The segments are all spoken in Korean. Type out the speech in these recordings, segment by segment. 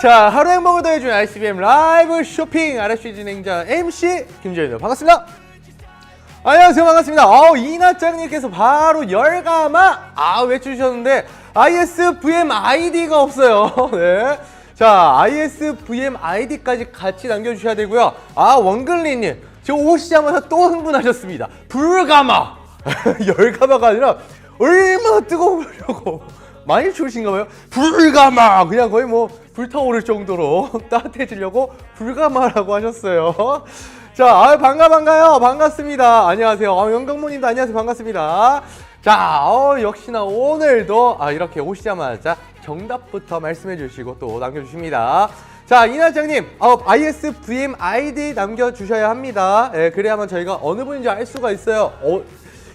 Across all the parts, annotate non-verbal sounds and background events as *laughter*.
자, 하루 행복을 더해주는 ICBM 라이브 쇼핑 RFC 진행자 MC 김재윤입니다. 반갑습니다. 안녕하세요. 반갑습니다. 어, 이나짱님께서 바로 열가마 아 외쳐주셨는데 ISVM 아이디가 없어요. *laughs* 네. 자, ISVM 아이디까지 같이 남겨주셔야 되고요. 아, 원글리님. 지금 오시자마자 또 흥분하셨습니다. 불가마! *laughs* 열가마가 아니라 얼마나 뜨거우려고. *laughs* 많이 추우신가 봐요. 불가마! 그냥 거의 뭐 불타오를 정도로 *laughs* 따뜻해지려고 불가마라고 하셨어요. *laughs* 자, 아유, 반가, 반가요. 반갑습니다. 안녕하세요. 어, 영경모님도 안녕하세요. 반갑습니다. 자, 어, 역시나 오늘도 아, 이렇게 오시자마자 정답부터 말씀해 주시고 또 남겨주십니다. 자, 이나장님, 어, ISVM 아이디 남겨주셔야 합니다. 예, 그래야만 저희가 어느 분인지 알 수가 있어요. 어,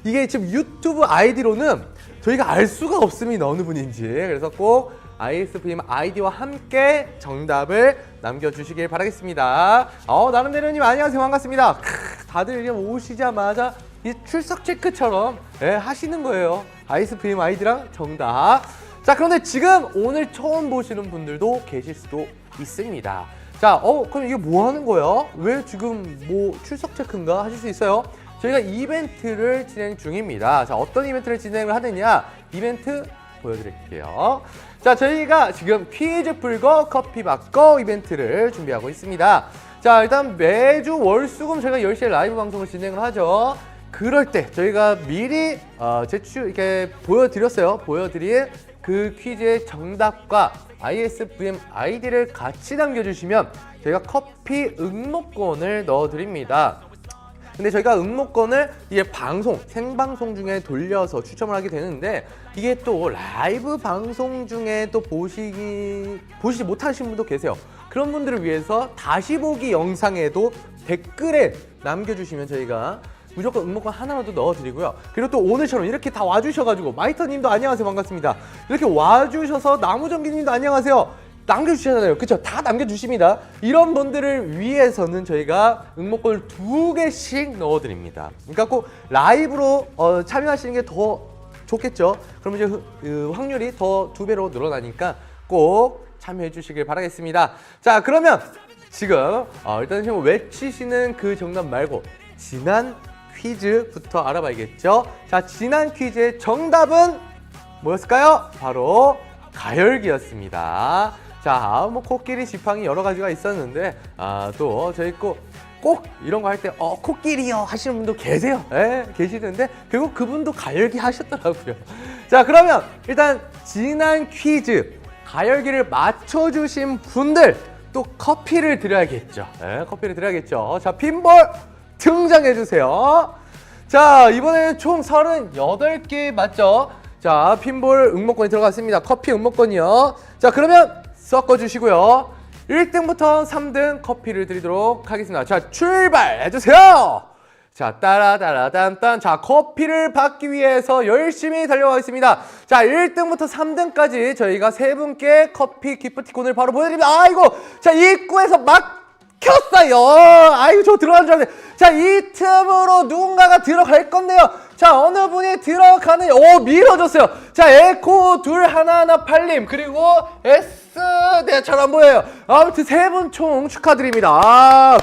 이게 지금 유튜브 아이디로는 저희가 알 수가 없습니다. 어느 분인지. 그래서 꼭 ISVM 아이디와 함께 정답을 남겨주시길 바라겠습니다. 어, 나름대로님 안녕하세요. 반갑습니다. 크, 다들 오시자마자 이 출석 체크처럼 예, 하시는 거예요. ISVM 아이디랑 정답. 자, 그런데 지금 오늘 처음 보시는 분들도 계실 수도 있습니다. 자, 어, 그럼 이게 뭐 하는 거야? 왜 지금 뭐 출석 체크인가 하실 수 있어요? 저희가 이벤트를 진행 중입니다. 자, 어떤 이벤트를 진행을 하느냐? 이벤트 보여드릴게요. 자, 저희가 지금 퀴즈 풀고 커피 받고 이벤트를 준비하고 있습니다. 자, 일단 매주 월수금 저희가 10시에 라이브 방송을 진행을 하죠. 그럴 때 저희가 미리 어, 제출 이렇게 보여드렸어요. 보여드릴 그 퀴즈의 정답과 ISVM 아이디를 같이 남겨주시면 저희가 커피 응모권을 넣어드립니다. 근데 저희가 응모권을 이게 방송 생방송 중에 돌려서 추첨을 하게 되는데 이게 또 라이브 방송 중에 또 보시기 보시지 못하신 분도 계세요. 그런 분들을 위해서 다시 보기 영상에도 댓글에 남겨주시면 저희가 무조건 응모권 하나라도 넣어드리고요. 그리고 또 오늘처럼 이렇게 다 와주셔가지고 마이터님도 안녕하세요 반갑습니다. 이렇게 와주셔서 나무전기님도 안녕하세요. 남겨주시잖아요. 그쵸? 다 남겨주십니다. 이런 분들을 위해서는 저희가 응모권을 두 개씩 넣어드립니다. 그러니까 꼭 라이브로 어, 참여하시는 게 더 좋겠죠? 그러면 이제 흐- 그 확률이 더 두 배로 늘어나니까 꼭 참여해 주시길 바라겠습니다. 자, 그러면 지금 어, 일단 지금 외치시는 그 정답 말고 지난 퀴즈부터 알아봐야겠죠? 자, 지난 퀴즈의 정답은 뭐였을까요? 바로 가열기였습니다. 자, 뭐 코끼리 지팡이 여러 가지가 있었는데 아, 또 저희 꼭, 꼭 이런 거 할 때 어, 코끼리요 하시는 분도 계세요. 예, 계시는데 결국 그분도 가열기 하셨더라고요. *laughs* 자, 그러면 일단 지난 퀴즈 가열기를 맞춰 주신 분들 또 커피를 드려야겠죠. 예, 커피를 드려야겠죠. 자, 핀볼 등장해 주세요. 자, 이번에는 총 38개 맞죠? 자, 핀볼 응모권이 들어갔습니다. 커피 응모권이요. 자, 그러면 섞어 주시고요. 1등부터 3등 커피를 드리도록 하겠습니다. 자, 출발해 주세요. 자, 따라따라딴딴. 자, 커피를 받기 위해서 열심히 달려가겠습니다. 자, 1등부터 3등까지 저희가 세 분께 커피 기프티콘을 바로 보내드립니다. 아이고, 자, 입구에서 막 켰어요. 아이고 저 들어간 줄 알았네. 자, 이 틈으로 누군가가 들어갈 건데요. 자, 어느 분이 들어가는 오 밀어줬어요. 자, 에코 둘 하나하나 팔림 그리고 S 네, 잘안 보여요. 아무튼 세 분 총 축하드립니다. 아,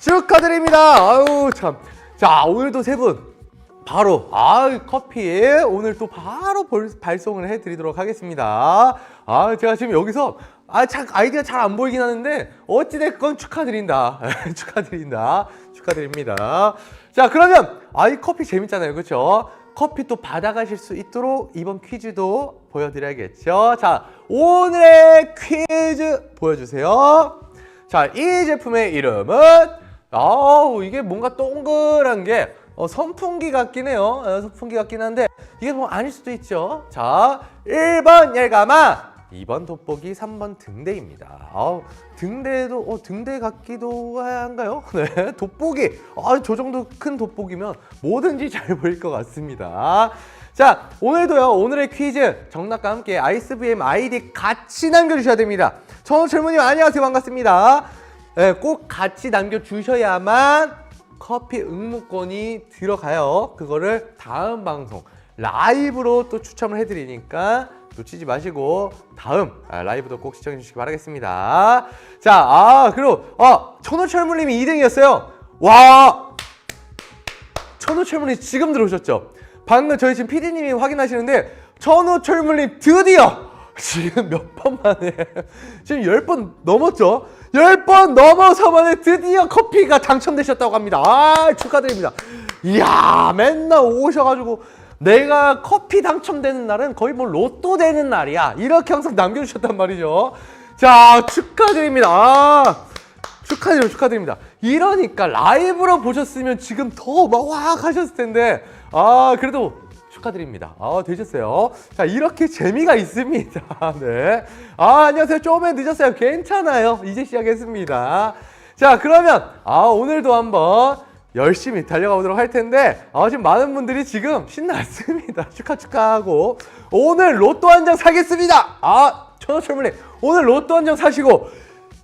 축하드립니다. 아유 참. 자, 오늘도 세 분. 바로 아 커피 오늘 또 바로 벌- 발송을 해드리도록 하겠습니다. 아 제가 지금 여기서 아 참 아이디가 잘 안 보이긴 하는데 어찌 됐건 축하드린다 *laughs* 축하드린다 축하드립니다. 자 그러면 아이 커피 재밌잖아요, 그렇죠? 커피 또 받아가실 수 있도록 이번 퀴즈도 보여드려야겠죠. 자 오늘의 퀴즈 보여주세요. 자, 이 제품의 이름은 아우 이게 뭔가 동그란 게 어, 선풍기 같긴 해요. 어, 선풍기 같긴 한데 이게 뭐 아닐 수도 있죠. 자, 1번 열가마, 2번 돋보기, 3번 등대입니다. 아우, 등대도 어, 등대 같기도 한가요? *laughs* 네, 돋보기. 아, 저 정도 큰 돋보기면 뭐든지 잘 보일 것 같습니다. 자, 오늘도요, 오늘의 퀴즈 정답과 함께 ISVM 아이디 같이 남겨주셔야 됩니다. 저 젊은이 안녕하세요. 반갑습니다. 네, 꼭 같이 남겨주셔야만 커피 응모권이 들어가요. 그거를 다음 방송 라이브로 또 추첨을 해드리니까 놓치지 마시고 다음 아, 라이브도 꼭 시청해 주시기 바라겠습니다. 자, 아 그리고 아 천호철물님이 2등이었어요. 와 천호철물님 지금 들어오셨죠? 방금 저희 지금 PD님이 확인하시는데 천호철물님 드디어 지금 몇 번 만에 지금 10번 넘었죠? 10번 넘어서 만에 드디어 커피가 당첨되셨다고 합니다. 아 축하드립니다. 이야 맨날 오셔가지고 내가 커피 당첨되는 날은 거의 뭐 로또 되는 날이야. 이렇게 항상 남겨주셨단 말이죠. 자 축하드립니다. 아, 축하드립니다. 축하드립니다. 이러니까 라이브로 보셨으면 지금 더 막 와 하셨을 텐데 아 그래도 축하드립니다. 아 되셨어요. 자 이렇게 재미가 있습니다. *laughs* 네. 아 안녕하세요. 조금만 늦었어요. 괜찮아요. 이제 시작했습니다. 자 그러면 아 오늘도 한번 열심히 달려가 보도록 할 텐데 아 지금 많은 분들이 지금 신났습니다. *laughs* 축하 축하하고 오늘 로또 한 장 사겠습니다. 아 천호철물님 오늘 로또 한 장 사시고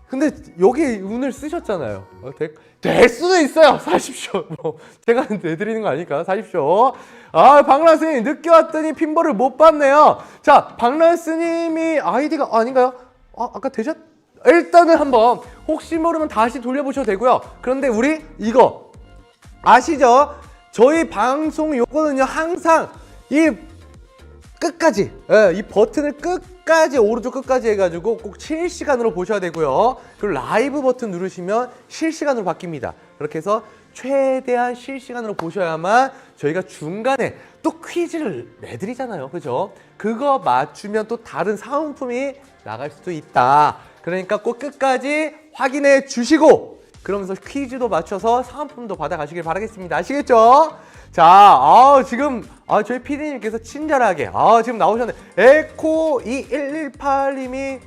근데 여기 운을 쓰셨잖아요. 어, 될, 될 수도 있어요. *laughs* 사십시오. 뭐 제가 *laughs* 내드리는 거 아니까 사십시오. 아 박란 스님 늦게 왔더니 핀볼을 못 봤네요. 자 박란 스님이 아이디가 아닌가요? 아 아까 되셨? 일단은 한번 혹시 모르면 다시 돌려보셔도 되고요. 그런데 우리 이거 아시죠? 저희 방송 요거는요 항상 이 끝까지 예, 이 버튼을 끝까지 오른쪽 끝까지 해가지고 꼭 실시간으로 보셔야 되고요. 그리고 라이브 버튼 누르시면 실시간으로 바뀝니다. 그렇게 해서 최대한 실시간으로 보셔야만 저희가 중간에 또 퀴즈를 내드리잖아요. 그죠? 그거 맞추면 또 다른 사은품이 나갈 수도 있다. 그러니까 꼭 끝까지 확인해 주시고 그러면서 퀴즈도 맞춰서 사은품도 받아가시길 바라겠습니다. 아시겠죠? 자, 아, 지금 아, 저희 PD님께서 친절하게 아, 지금 나오셨네. 에코 2118님이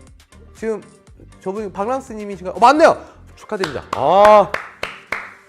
지금 저분이 박랑스님이신가요? 어, 맞네요. 축하드립니다. 아,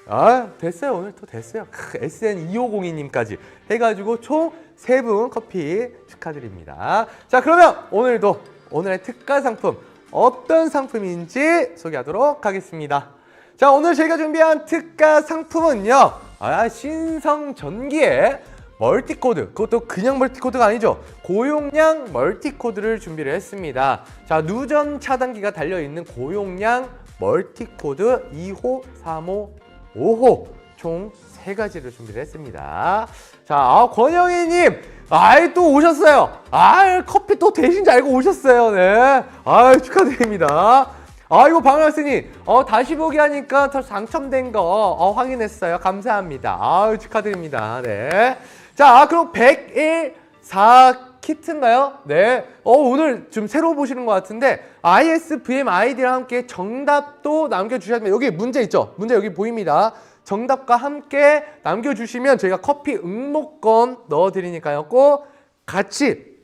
아, 됐어요. 오늘 또 됐어요. SN2502님까지 해가지고 총 세 분 커피 축하드립니다. 자, 그러면 오늘도 오늘의 특가 상품 어떤 상품인지 소개하도록 하겠습니다. 자, 오늘 저희가 준비한 특가 상품은요. 아, 신성 전기의 멀티코드. 그것도 그냥 멀티코드가 아니죠. 고용량 멀티코드를 준비를 했습니다. 자, 누전 차단기가 달려있는 고용량 멀티코드 2호, 3호, 5호 총 세 가지를 준비를 했습니다. 자, 아, 권영희님, 아이 또 오셨어요. 아, 커피 또 대신 잘 알고 오셨어요. 네, 아, 축하드립니다. 아, 이거 방학생님, 어, 다시 보기 하니까 더 당첨된 거 어, 확인했어요. 감사합니다. 아, 축하드립니다. 네. 자, 그럼 101 4 키트인가요? 네. 어, 오늘 좀 새로 보시는 것 같은데, ISVM 아이디랑 함께 정답도 됩니다. 여기 문제 있죠? 문제 여기 보입니다. 정답과 함께 남겨주시면 저희가 커피 응모권 넣어드리니까요. 꼭 같이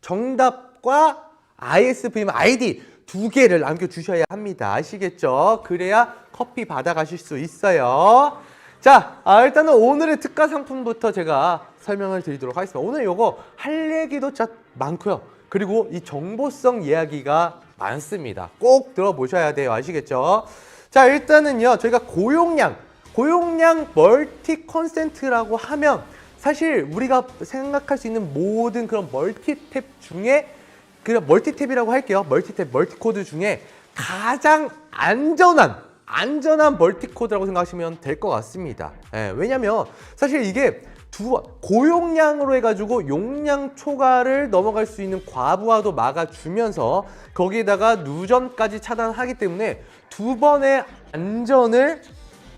정답과 ISVM 아이디 두 개를 남겨주셔야 합니다. 아시겠죠? 그래야 커피 받아가실 수 있어요. 자, 아, 일단은 오늘의 특가 상품부터 제가 설명을 드리도록 하겠습니다. 오늘 요거 할 얘기도 진짜 많고요. 그리고 이 정보성 이야기가 많습니다. 꼭 들어보셔야 돼요. 아시겠죠? 자, 일단은요, 저희가 고용량, 고용량 멀티 콘센트라고 하면 사실 우리가 생각할 수 있는 모든 그런 멀티탭 중에 그냥 멀티탭이라고 할게요. 멀티탭, 멀티코드 중에 가장 안전한 안전한 멀티코드라고 생각하시면 될 것 같습니다. 예, 왜냐면 사실 이게 두 고용량으로 해가지고 용량 초과를 넘어갈 수 있는 과부하도 막아주면서 거기에다가 누전까지 차단하기 때문에 두 번의 안전을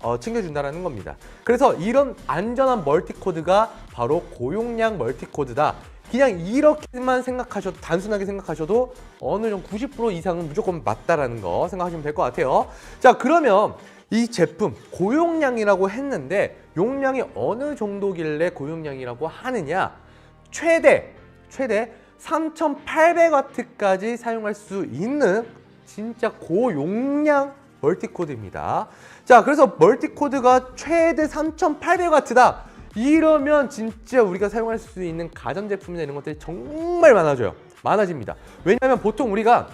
어, 챙겨준다는 겁니다. 그래서 이런 안전한 멀티코드가 바로 고용량 멀티코드다. 그냥 이렇게만 생각하셔도 단순하게 생각하셔도 어느 정도 90% 이상은 무조건 맞다라는 거 생각하시면 될 것 같아요. 자 그러면 이 제품 고용량이라고 했는데 용량이 어느 정도길래 고용량이라고 하느냐? 최대 최대 3,800와트까지 사용할 수 있는 진짜 고용량 멀티코드입니다. 자, 그래서 멀티코드가 최대 3,800와트다. 이러면 진짜 우리가 사용할 수 있는 가전제품이나 이런 것들이 정말 많아져요. 많아집니다. 왜냐하면 보통 우리가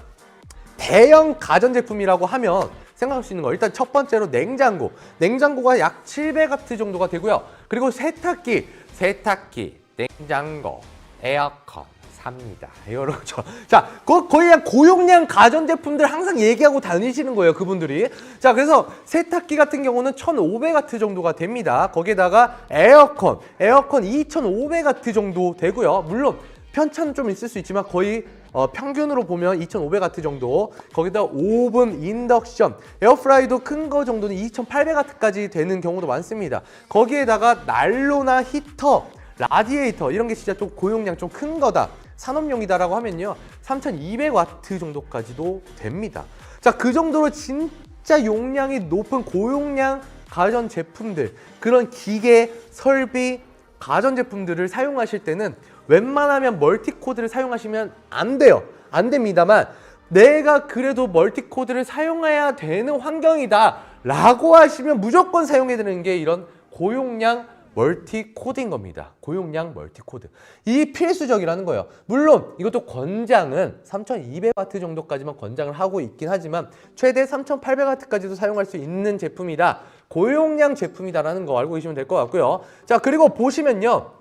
대형 가전제품이라고 하면 생각할 수 있는 거. 일단 첫 번째로 냉장고. 냉장고가 약 700와트 정도가 되고요. 그리고 세탁기. 세탁기. 냉장고. 에어컨 삽니다. 이거죠. *laughs* 자, 거, 거의 그냥 고용량 가전제품들 항상 얘기하고 다니시는 거예요, 그분들이. 자, 그래서 세탁기 같은 경우는 1,500와트 정도가 됩니다. 거기에다가 에어컨, 에어컨 2,500와트 정도 되고요. 물론 편차는 좀 있을 수 있지만 거의 어, 평균으로 보면 2,500와트 정도. 거기다 오븐, 인덕션, 에어프라이도 큰 거 정도는 2,800와트까지 되는 경우도 많습니다. 거기에다가 난로나 히터, 라디에이터 이런 게 진짜 좀 고용량 좀 큰 거다. 산업용이다라고 하면요. 3,200와트 정도까지도 됩니다. 자, 그 정도로 진짜 용량이 높은 고용량 가전 제품들, 그런 기계, 설비, 가전 제품들을 사용하실 때는 웬만하면 멀티코드를 사용하시면 안 돼요. 안 됩니다만 내가 그래도 멀티코드를 사용해야 되는 환경이다 라고 하시면 무조건 정해야 되는 게 이런 고용량 멀티코드인 겁니다. 고용량 멀티코드. 이 필수적이라는 거예요. 물론 이것도 권장은 3200W 정도까지만 권장을 하고 있긴 하지만 최대 3800W까지도 사용할 수 있는 제품이다. 고용량 제품이다라는 거 알고 계시면 될 것 같고요. 자, 그리고 보시면요.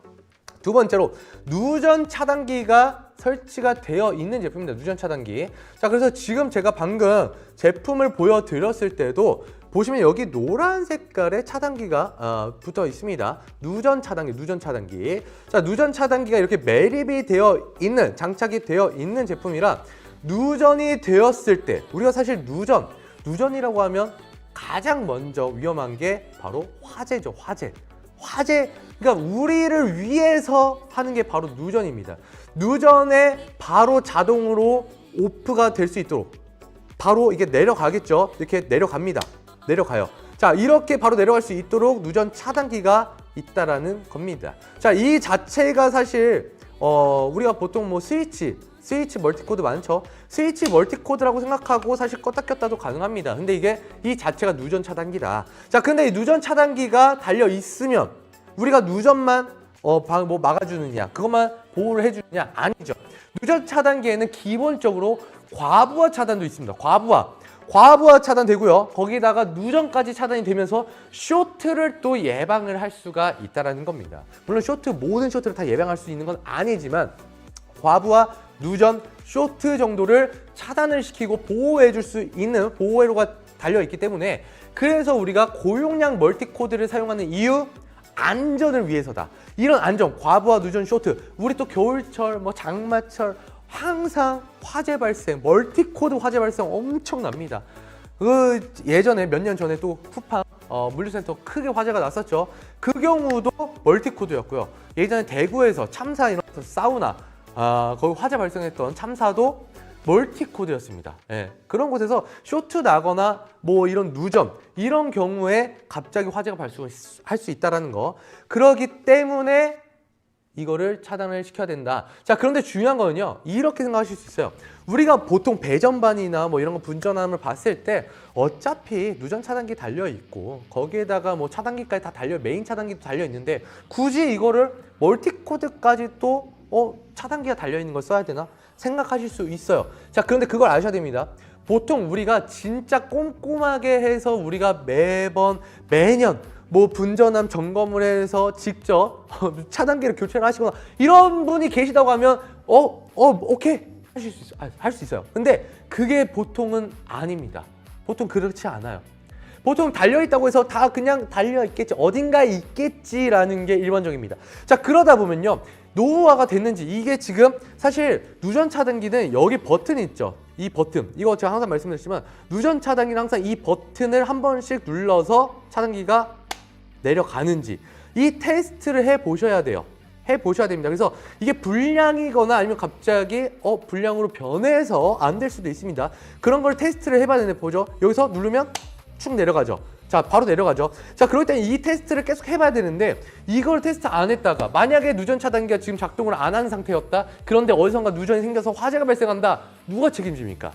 두 번째로 누전 차단기가 설치가 되어 있는 제품입니다. 누전 차단기. 자, 그래서 지금 제가 방금 제품을 보여드렸을 때도 보시면 여기 노란 색깔의 차단기가 어, 붙어 있습니다. 누전 차단기, 누전 차단기. 자, 누전 차단기가 이렇게 매립이 되어 있는, 장착이 되어 있는 제품이라 누전이 되었을 때 우리가 사실 누전, 누전이라고 하면 가장 먼저 위험한 게 바로 화재죠, 화재. 화재, 그러니까 우리를 위해서 하는 게 바로 누전입니다. 누전에 바로 자동으로 오프가 될 수 있도록 바로 이게 내려가겠죠. 이렇게 내려갑니다. 내려가요. 자, 이렇게 바로 내려갈 수 있도록 누전 차단기가 있다라는 겁니다. 자, 이 자체가 사실 어, 우리가 보통 뭐 스위치, 스위치 멀티코드 많죠. 스위치 멀티코드라고 생각하고 사실 껐다 켰다도 가능합니다. 근데 이게 이 자체가 누전 차단기다. 자, 근데 이 누전 차단기가 달려 있으면 우리가 누전만 어, 방, 뭐 막아주느냐, 그것만 보호를 해주느냐? 아니죠. 누전 차단기에는 기본적으로 과부하 차단도 있습니다. 과부하. 과부하 차단되고요. 거기다가 누전까지 차단이 되면서 쇼트를 또 예방을 할 수가 있다라는 겁니다. 물론 쇼트 모든 쇼트를 다 예방할 수 있는 건 아니지만 과부하, 누전, 쇼트 정도를 차단을 시키고 보호해 줄 수 있는 보호회로가 달려 있기 때문에 그래서 우리가 고용량 멀티코드를 사용하는 이유 안전을 위해서다. 이런 안전, 과부하, 누전, 쇼트. 우리 또 겨울철, 뭐 장마철 항상 화재 발생, 멀티코드 화재 발생 엄청납니다. 그 예전에 몇 년 전에 또 쿠팡 어, 물류센터 크게 화재가 났었죠. 그 경우도 멀티코드였고요. 예전에 대구에서 참사 일어나서 사우나 아, 거기 화재 발생했던 참사도 멀티코드였습니다. 예, 그런 곳에서 쇼트 나거나 뭐 이런 누전 이런 경우에 갑자기 화재가 발생할 수 있다라는 거. 그러기 때문에 이거를 차단을 시켜야 된다. 자, 그런데 중요한 거는요. 이렇게 생각하실 수 있어요. 우리가 보통 배전반이나 뭐 이런 거 분전함을 봤을 때 어차피 누전 차단기 달려 있고 거기에다가 뭐 차단기까지 다 달려 메인 차단기도 달려 있는데 굳이 이거를 멀티코드까지 또 어, 차단기가 달려 있는 걸 써야 되나 생각하실 수 있어요. 자, 그런데 그걸 아셔야 됩니다. 보통 우리가 진짜 꼼꼼하게 해서 우리가 매번 매년 뭐 분전함 점검을 해서 직접 *laughs* 차단기를 교체를 하시거나 이런 분이 계시다고 하면 어, 어, 오케이 하실 수 있어요. 할 수 있어요. 근데 그게 보통은 아닙니다. 보통 그렇지 않아요. 보통 달려 있다고 해서 다 그냥 달려 있겠지 어딘가에 있겠지라는 게 일반적입니다. 자 그러다 보면요 노후화가 됐는지 이게 지금 사실 누전 차단기는 여기 버튼이 있죠. 이 버튼 이거 제가 항상 말씀드렸지만 누전 차단기는 항상 이 버튼을 한 번씩 눌러서 차단기가 내려가는지 이 테스트를 해 보셔야 돼요. 해 보셔야 됩니다. 그래서 이게 불량이거나 아니면 갑자기 어 불량으로 변해서 안 될 수도 있습니다. 그런 걸 테스트를 해봐야 되는데 보죠. 여기서 누르면 축 내려가죠. 자, 바로 내려가죠. 자, 그럴 때는 이 테스트를 계속 해봐야 되는데 이걸 테스트 안 했다가 만약에 누전 차단기가 지금 작동을 안 하는 상태였다. 그런데 어디선가 누전이 생겨서 화재가 발생한다. 누가 책임집니까?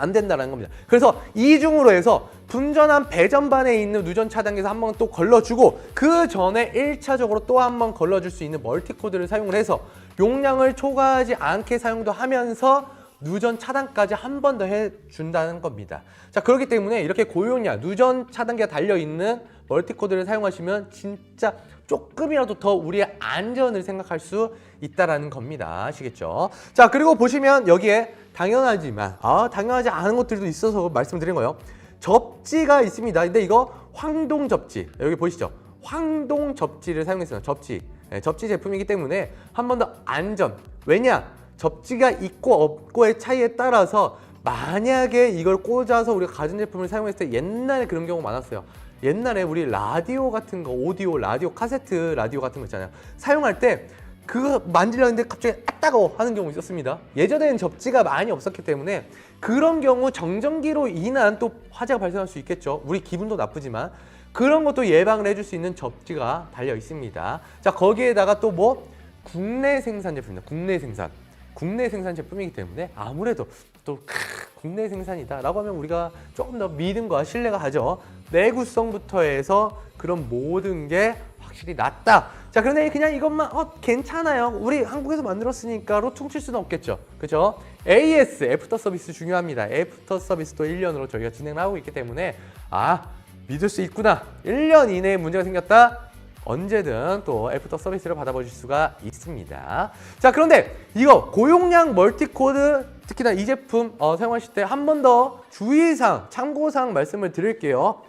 안 된다는 겁니다. 그래서 이중으로 해서 분전한 배전반에 있는 누전 차단기에서 한 번 또 걸러주고 그 전에 1차적으로 또 한 번 걸러줄 수 있는 멀티코드를 사용을 해서 용량을 초과하지 않게 사용도 하면서 누전 차단까지 한 번 더 해준다는 겁니다. 자 그렇기 때문에 이렇게 고용량 누전 차단기가 달려 있는 멀티코드를 사용하시면 진짜 조금이라도 더 우리의 안전을 생각할 수 있다라는 겁니다. 아시겠죠? 자, 그리고 보시면 여기에 당연하지만 아, 당연하지 않은 것들도 있어서 말씀드린 거예요. 접지가 있습니다. 근데 이거 황동 접지. 여기 보이시죠? 황동 접지를 사용했습니다. 접지. 네, 접지 제품이기 때문에 한 번 더 안전. 왜냐? 접지가 있고 없고의 차이에 따라서 만약에 이걸 꽂아서 우리가 가전제품을 사용했을 때 옛날에 그런 경우 많았어요. 옛날에 우리 라디오 같은 거, 오디오, 라디오, 카세트 라디오 같은 거 있잖아요. 사용할 때 그거 만지려 했는데 갑자기 아 따가워 하는 경우 있었습니다. 예전에는 접지가 많이 없었기 때문에 그런 경우 정전기로 인한 또 화재가 발생할 수 있겠죠. 우리 기분도 나쁘지만 그런 것도 예방을 해줄 수 있는 접지가 달려 있습니다. 자 거기에다가 또 뭐 국내 생산 제품입니다. 국내 생산. 국내 생산 제품이기 때문에 아무래도 또 크, 국내 생산이다라고 하면 우리가 조금 더 믿음과 신뢰가 가죠. 내구성부터 해서 그런 모든 게 확실히 낫다. 자, 그런데 그냥 이것만 어 괜찮아요. 우리 한국에서 만들었으니까로 퉁칠 수는 없겠죠. 그죠? AS 애프터 서비스 중요합니다. 애프터 서비스도 1년으로 저희가 진행을 하고 있기 때문에 아 믿을 수 있구나. 1년 이내에 문제가 생겼다. 언제든 또 애프터 서비스를 받아보실 수가 있습니다. 자, 그런데 이거 고용량 멀티코드 특히나 이 제품 어, 사용하실 때 한 번 더 주의사항, 참고사항 말씀을 드릴게요.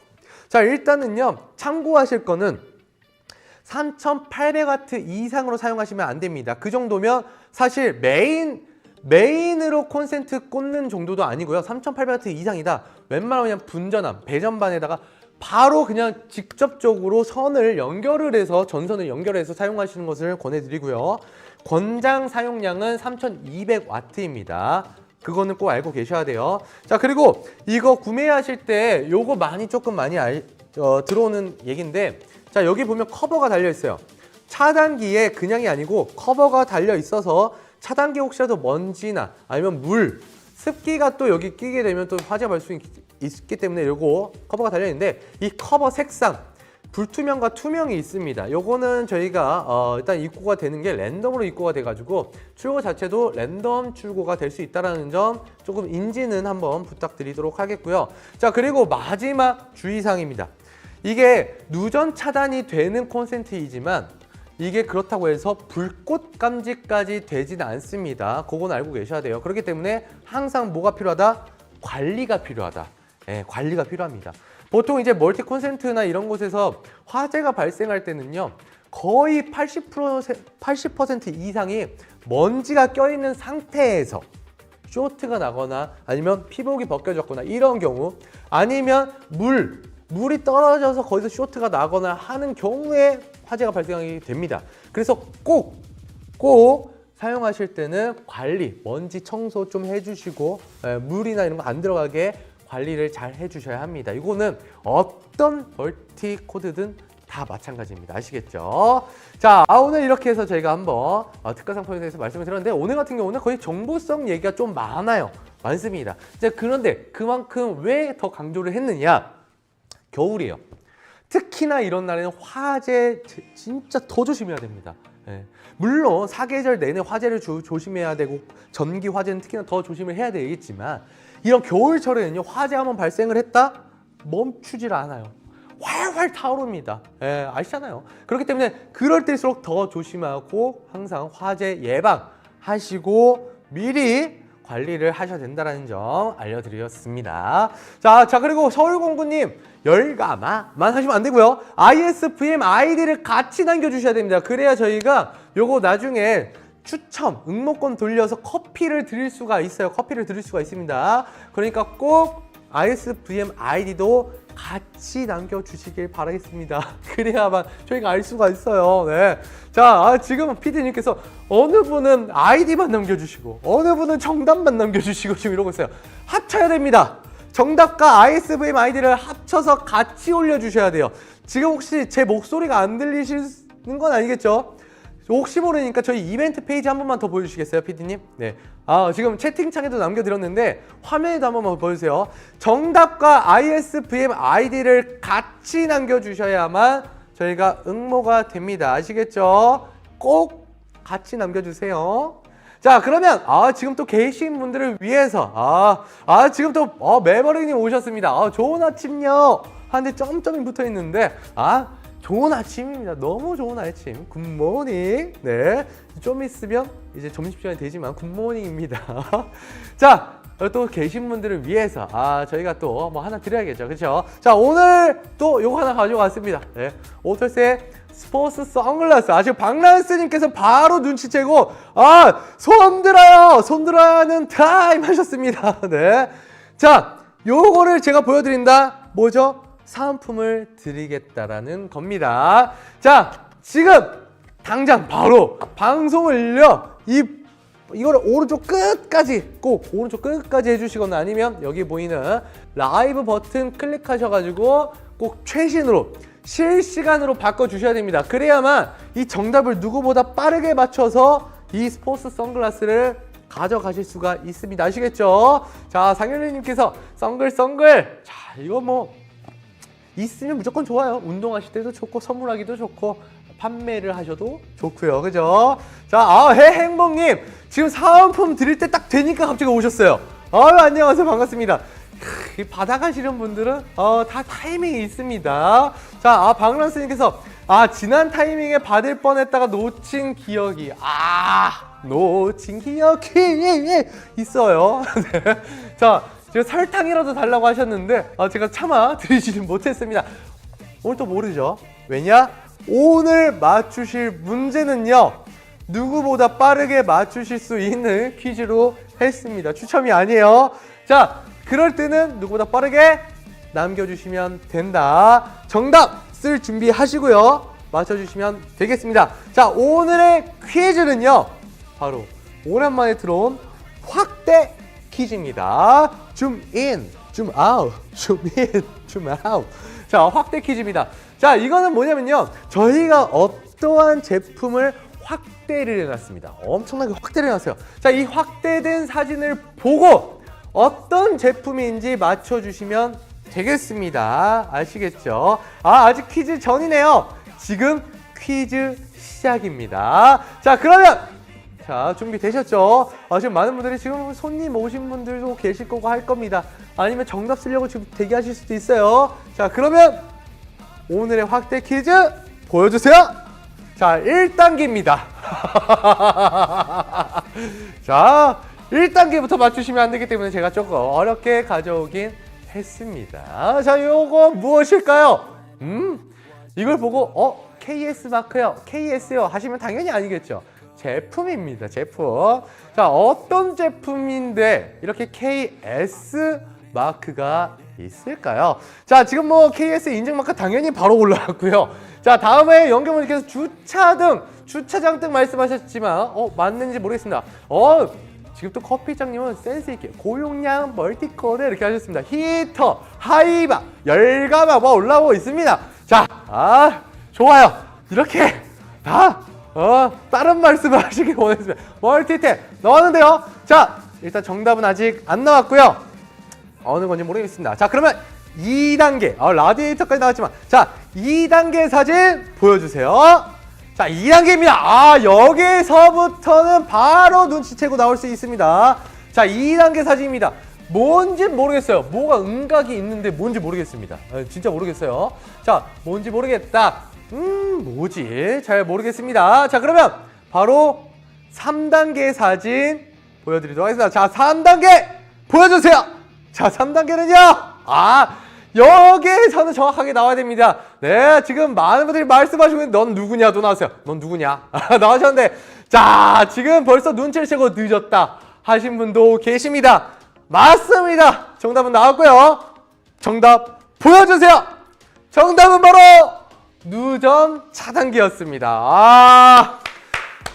자, 일단은요, 참고하실 거는 3800W 이상으로 사용하시면 안 됩니다. 그 정도면 사실 메인 메인으로 콘센트 꽂는 정도도 아니고요. 3800W 이상이다. 웬만하면 분전함, 배전반에다가 바로 그냥 직접적으로 선을 연결을 해서 전선을 연결해서 사용하시는 것을 권해드리고요. 권장 사용량은 3200W입니다. 그거는 꼭 알고 계셔야 돼요. 자 그리고 이거 구매하실 때 요거 많이 조금 많이 알, 어, 들어오는 얘기인데 자 여기 보면 커버가 달려 있어요. 차단기에 그냥이 아니고 커버가 달려 있어서 차단기 혹시라도 먼지나 아니면 물, 습기가 또 여기 끼게 되면 또 화재 발수 있기 때문에 요거 커버가 달려 있는데 이 커버 색상 불투명과 투명이 있습니다. 요거는 저희가 어, 일단 입고가 되는 게 랜덤으로 입고가 돼가지고 출고 자체도 랜덤 출고가 될 수 있다는 점 조금 인지는 한번 부탁드리도록 하겠고요. 자 그리고 마지막 주의사항입니다. 이게 누전 차단이 되는 콘센트이지만 이게 그렇다고 해서 불꽃 감지까지 되지는 않습니다. 그건 알고 계셔야 돼요. 그렇기 때문에 항상 뭐가 필요하다? 관리가 필요하다. 예, 관리가 필요합니다. 보통 이제 멀티 콘센트나 이런 곳에서 화재가 발생할 때는요. 거의 80% 80% 이상이 먼지가 껴있는 상태에서 쇼트가 나거나 아니면 피복이 벗겨졌거나 이런 경우 아니면 물 물이 떨어져서 거기서 쇼트가 나거나 하는 경우에 화재가 발생하게 됩니다. 그래서 꼭 꼭 사용하실 때는 관리, 먼지 청소 좀 해주시고 에, 물이나 이런 거 안 들어가게 관리를 잘 해주셔야 합니다. 이거는 어떤 멀티 코드든 다 마찬가지입니다. 아시겠죠? 자, 아, 오늘 이렇게 해서 저희가 한번 어, 특가 상품에 대해서 말씀을 드렸는데 오늘 같은 경우는 거의 정보성 얘기가 좀 많아요. 많습니다. 이제 그런데 그만큼 왜 더 강조를 했느냐? 겨울이에요. 특히나 이런 날에는 화재 지- 진짜 더 조심해야 됩니다. 예. 물론 사계절 내내 화재를 조, 조심해야 되고 전기 화재는 특히나 더 조심을 해야 되겠지만 이런 겨울철에는요 화재 한번 발생을 했다 멈추질 않아요. 활활 타오릅니다. 예, 아시잖아요. 그렇기 때문에 그럴 때일수록 더 조심하고 항상 화재 예방하시고 미리 관리를 하셔야 된다는 점 알려드렸습니다. 자, 자 그리고 서울공구님 열가마만 하시면 안 되고요. ISVM 아이디를 같이 남겨주셔야 됩니다. 그래야 저희가 요거 나중에 추첨 응모권 돌려서 커피를 드릴 수가 있어요. 커피를 드릴 수가 있습니다. 그러니까 꼭 ISVM 아이디도 같이 남겨주시길 바라겠습니다. *laughs* 그래야만 저희가 알 수가 있어요. 네. 자, 아, 지금 PD님께서 어느 분은 아이디만 남겨주시고, 어느 분은 정답만 남겨주시고 지금 이러고 있어요. 합쳐야 됩니다. 정답과 ISVM 아이디를 합쳐서 같이 올려주셔야 돼요. 지금 혹시 제 목소리가 안 들리시는 건 아니겠죠? 혹시 모르니까 저희 이벤트 페이지 한 번만 더 보여주시겠어요, PD님? 네. 아, 지금 채팅창에도 남겨드렸는데 화면에도 한 번만 보여주세요. 정답과 ISVM 아이디를 같이 남겨주셔야만 저희가 응모가 됩니다. 아시겠죠? 꼭 같이 남겨주세요. 자 그러면 아 지금 또 계신 분들을 위해서 아, 아 지금 또 어, 메버릭님 오셨습니다. 아, 좋은 아침요. 하는데 점점이 붙어 있는데 아 좋은 아침입니다. 너무 좋은 아침. 굿모닝. 네. 좀 있으면 이제 점심시간이 되지만 굿모닝입니다. *laughs* 자, 또 계신 분들을 위해서 아 저희가 또 뭐 하나 드려야겠죠 그렇죠 자 오늘 또 요거 하나 가져왔습니다 네 오털스의 스포츠 선글라스 아 지금 박란스님께서 바로 눈치채고 아 손 들어요 손 들어야 하는 타임 하셨습니다 *laughs* 네자 요거를 제가 보여드린다 뭐죠 사은품을 드리겠다라는 겁니다 자 지금 당장 바로 방송을요 이 이거를 오른쪽 끝까지 꼭 오른쪽 끝까지 해주시거나 아니면 여기 보이는 라이브 버튼 클릭하셔가지고 꼭 최신으로 실시간으로 바꿔주셔야 됩니다. 그래야만 이 정답을 누구보다 빠르게 맞춰서 이 스포츠 선글라스를 가져가실 수가 있습니다. 아시겠죠? 자, 상현리님께서 선글선글. 자, 이거 뭐 있으면 무조건 좋아요. 운동하실 때도 좋고 선물하기도 좋고 판매를 하셔도 좋고요. 그죠? 자, 아, 해행복님 지금 사은품 드릴 때 딱 되니까 갑자기 오셨어요. 아유, 안녕하세요. 반갑습니다. 크, 이 받아가시는 분들은 어, 다 타이밍이 있습니다. 자, 아, 박란스님께서 아, 지난 타이밍에 받을 뻔했다가 놓친 기억이 아, 놓친 기억이 있어요. *laughs* 네. 자, 제가 설탕이라도 달라고 하셨는데 아, 제가 차마 *laughs* 드리지는 못했습니다. 오늘 또 모르죠? 왜냐? 오늘 맞추실 문제는요. 누구보다 빠르게 맞추실 수 있는 퀴즈로 했습니다. 추첨이 아니에요. 자, 그럴 때는 누구보다 빠르게 남겨주시면 된다. 정답 쓸 준비하시고요. 맞춰주시면 되겠습니다. 자, 오늘의 퀴즈는요. 바로 오랜만에 들어온 확대 퀴즈입니다. 줌 인, 줌 아웃, 줌 인, 줌 아웃. 자, 확대 퀴즈입니다. 자, 이거는 뭐냐면요. 저희가 어떠한 제품을 확대를 해놨습니다. 엄청나게 확대를 해놨어요. 자, 이 확대된 사진을 보고 어떤 제품인지 맞춰주시면 되겠습니다. 아시겠죠? 아, 아직 퀴즈 전이네요. 지금 퀴즈 시작입니다. 자, 그러면 자, 준비되셨죠? 아, 지금 많은 분들이 지금 손님 오신 분들도 계실 거고 할 겁니다. 아니면 정답 쓰려고 지금 대기하실 수도 있어요. 자, 그러면 오늘의 확대 퀴즈 보여주세요. 자, 1단계입니다. *laughs* 자, 1단계부터 맞추시면 안 되기 때문에 제가 조금 어렵게 가져오긴 했습니다. 자, 요거 무엇일까요? 음, 이걸 보고, 어, KS 마크요, KS요 하시면 당연히 아니겠죠. 제품입니다, 제품. 자, 어떤 제품인데 이렇게 KS 마크가 있을까요? 자, 지금 뭐 KS 인증 마크 당연히 바로 올라왔고요. 자, 다음에 연경분께서 주차 등, 주차장 등 말씀하셨지만, 어, 맞는지 모르겠습니다. 어, 지금 또 커피장님은 센스 있게 고용량 멀티코드 이렇게 하셨습니다. 히터, 하이바, 열가마 뭐 올라오고 있습니다. 자, 아, 좋아요. 이렇게 다 어, 다른 말씀을 *laughs* 하시길 원했습니다. 멀티탭 나왔는데요. 자, 일단 정답은 아직 안 나왔고요. 어느 건지 모르겠습니다. 자, 그러면 2단계. 아, 라디에이터까지 나왔지만. 자, 2단계 사진 보여주세요. 자, 2단계입니다. 아, 여기서부터는 바로 눈치채고 나올 수 있습니다. 자, 2단계 사진입니다. 뭔지 모르겠어요. 뭐가 음각이 있는데 뭔지 모르겠습니다. 아, 진짜 모르겠어요. 자, 뭔지 모르겠다. 음, 뭐지? 잘 모르겠습니다. 자, 그러면 바로 3단계 사진 보여드리도록 하겠습니다. 자, 3단계 보여주세요. 자, 3단계는요. 아, 여기에서는 정확하게 나와야 됩니다. 네, 지금 많은 분들이 말씀하시고 있는데 넌 누구냐? 또 나왔어요. 넌 누구냐? *laughs* 나오셨는데 자, 지금 벌써 눈치를 채고 늦었다 하신 분도 계십니다. 맞습니다. 정답은 나왔고요. 정답 보여주세요. 정답은 바로 누전 차단기였습니다. 아.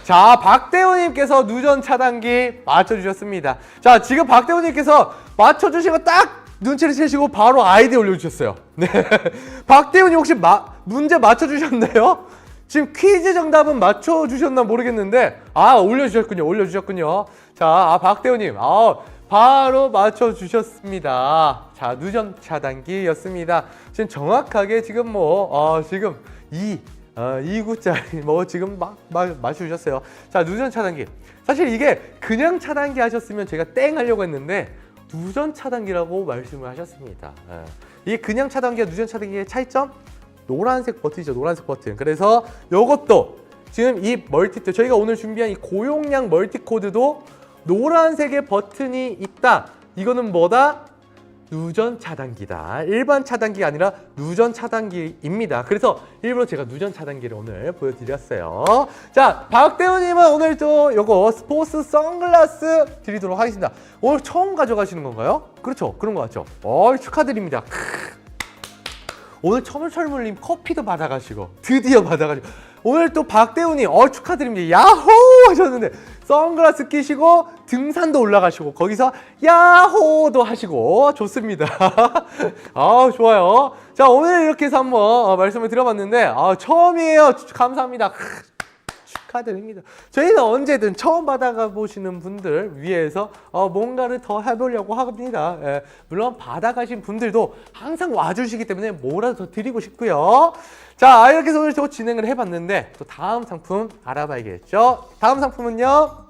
자, 박대호님께서 누전 차단기 맞춰주셨습니다. 자, 지금 박대호님께서 맞춰주신 거 딱 눈치를 채시고 바로 아이디 올려주셨어요. 네. *laughs* 박대호님 혹시 마, 문제 맞춰주셨나요? 지금 퀴즈 정답은 맞춰주셨나 모르겠는데, 아, 올려주셨군요. 올려주셨군요. 자, 아, 박대호님, 아, 바로 맞춰주셨습니다. 자, 누전 차단기였습니다. 지금 정확하게 지금 뭐, 어, 지금 이 어, 2구짜리 *laughs* 뭐 지금 막, 막 맞춰주셨어요. 자 누전 차단기. 사실 이게 그냥 차단기 하셨으면 제가 땡 하려고 했는데 누전 차단기라고 말씀을 하셨습니다. 예. 이게 그냥 차단기와 누전 차단기의 차이점 노란색 버튼이죠. 노란색 버튼. 그래서 요것도 지금 이 멀티 저희가 오늘 준비한 이 고용량 멀티 코드도 노란색의 버튼이 있다. 이거는 뭐다? 누전 차단기다. 일반 차단기가 아니라 누전 차단기입니다. 그래서 일부러 제가 누전 차단기를 오늘 보여드렸어요. 자, 박대우님은 오늘 또 요거 스포츠 선글라스 드리도록 하겠습니다. 오늘 처음 가져가시는 건가요? 그렇죠. 그런 거 같죠? 어, 축하드립니다. 크으. 오늘 철물철물님 커피도 받아가시고 드디어 받아가시고 오늘 또 박대우님 어 축하드립니다 야호 하셨는데 선글라스 끼시고 등산도 올라가시고 거기서 야호도 하시고 좋습니다. *laughs* 아 좋아요. 자 오늘 이렇게 해서 한번 어, 말씀을 드려봤는데 아 처음이에요. 감사합니다 축하드립니다. 저희는 언제든 처음 받아가 보시는 분들 위해서 어, 뭔가를 더 해보려고 합니다. 예, 물론 받아가신 분들도 항상 와주시기 때문에 뭐라도 더 드리고 싶고요. 자 이렇게 해서 오늘 또 진행을 해봤는데 또 다음 상품 알아봐야겠죠. 다음 상품은요.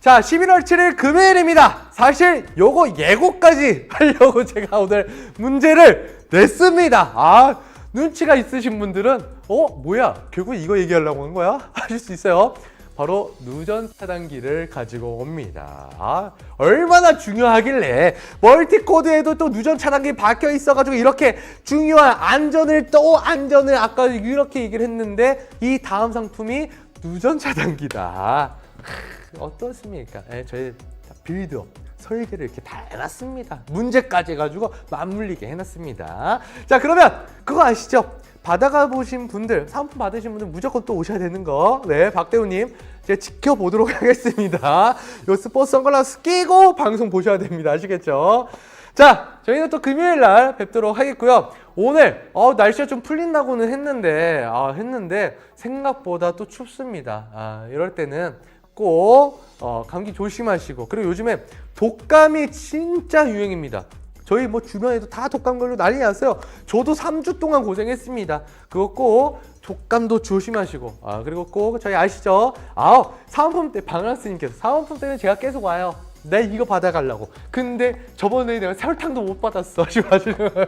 자, 11월 7일 금요일입니다. 사실 요거 예고까지 *laughs* 하려고 제가 오늘 문제를 냈습니다. 아, 눈치가 있으신 분들은 어, 뭐야? 결국 이거 얘기하려고 한 거야? *laughs* 하실 수 있어요. 바로 누전 차단기를 가지고 옵니다. 아, 얼마나 중요하길래 멀티코드에도 또 누전 차단기 박혀 있어가지고 이렇게 중요한 안전을 또 안전을 아까 이렇게 얘기를 했는데 이 다음 상품이 누전 차단기다. 크, 어떻습니까? 예, 저희 다 빌드업 설계를 이렇게 다 해놨습니다. 문제까지 해가지고 맞물리게 해놨습니다. 자 그러면 그거 아시죠? 받아가 보신 분들, 상품 받으신 분들 무조건 또 오셔야 되는 거. 네, 박대우님. 제가 지켜보도록 *laughs* 하겠습니다. 요 스포츠 선글라스 끼고 방송 보셔야 됩니다. 아시겠죠? 자, 저희는 또 금요일 날 뵙도록 하겠고요. 오늘 어, 날씨가 좀 풀린다고는 했는데, 아, 했는데 생각보다 또 춥습니다. 아, 이럴 때는 꼭 어, 감기 조심하시고 그리고 요즘에 독감이 진짜 유행입니다. 저희 뭐 주변에도 다 독감 걸로 난리 났어요. 저도 3주 동안 고생했습니다. 그거 꼭 독감도 조심하시고 아 그리고 꼭 저희 아시죠? 아우 사은품 때 방랑스님께서 사은품 때는 제가 계속 와요. 내 이거 받아가려고. 근데 저번에 내가 설탕도 못 받았어. *laughs* 하시는 거예요.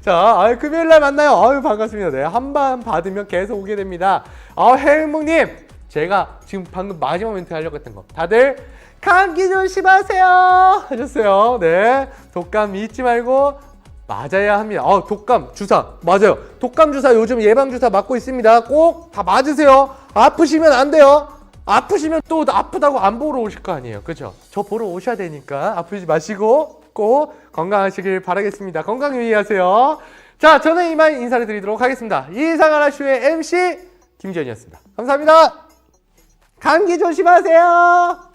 자, 아, 금요일 날 만나요. 아유 반갑습니다. 네, 한 번 받으면 계속 오게 됩니다. 아, 해몽님, 제가 지금 방금 마지막 멘트 하려고 했던 거. 다들 감기 조심하세요. 하셨어요. 네, 독감 잊지 말고 맞아야 합니다. 아, 독감 주사 맞아요. 독감 주사 요즘 예방 주사 맞고 있습니다. 꼭 다 맞으세요. 아프시면 안 돼요. 아프시면 또 아프다고 안 보러 오실 거 아니에요. 그죠? 저 보러 오셔야 되니까 아프지 마시고 꼭 건강하시길 바라겠습니다. 건강 유의하세요. 자, 저는 이만 인사를 드리도록 하겠습니다. 이상하라 쇼의 MC 김지현이었습니다. 감사합니다. 감기 조심하세요.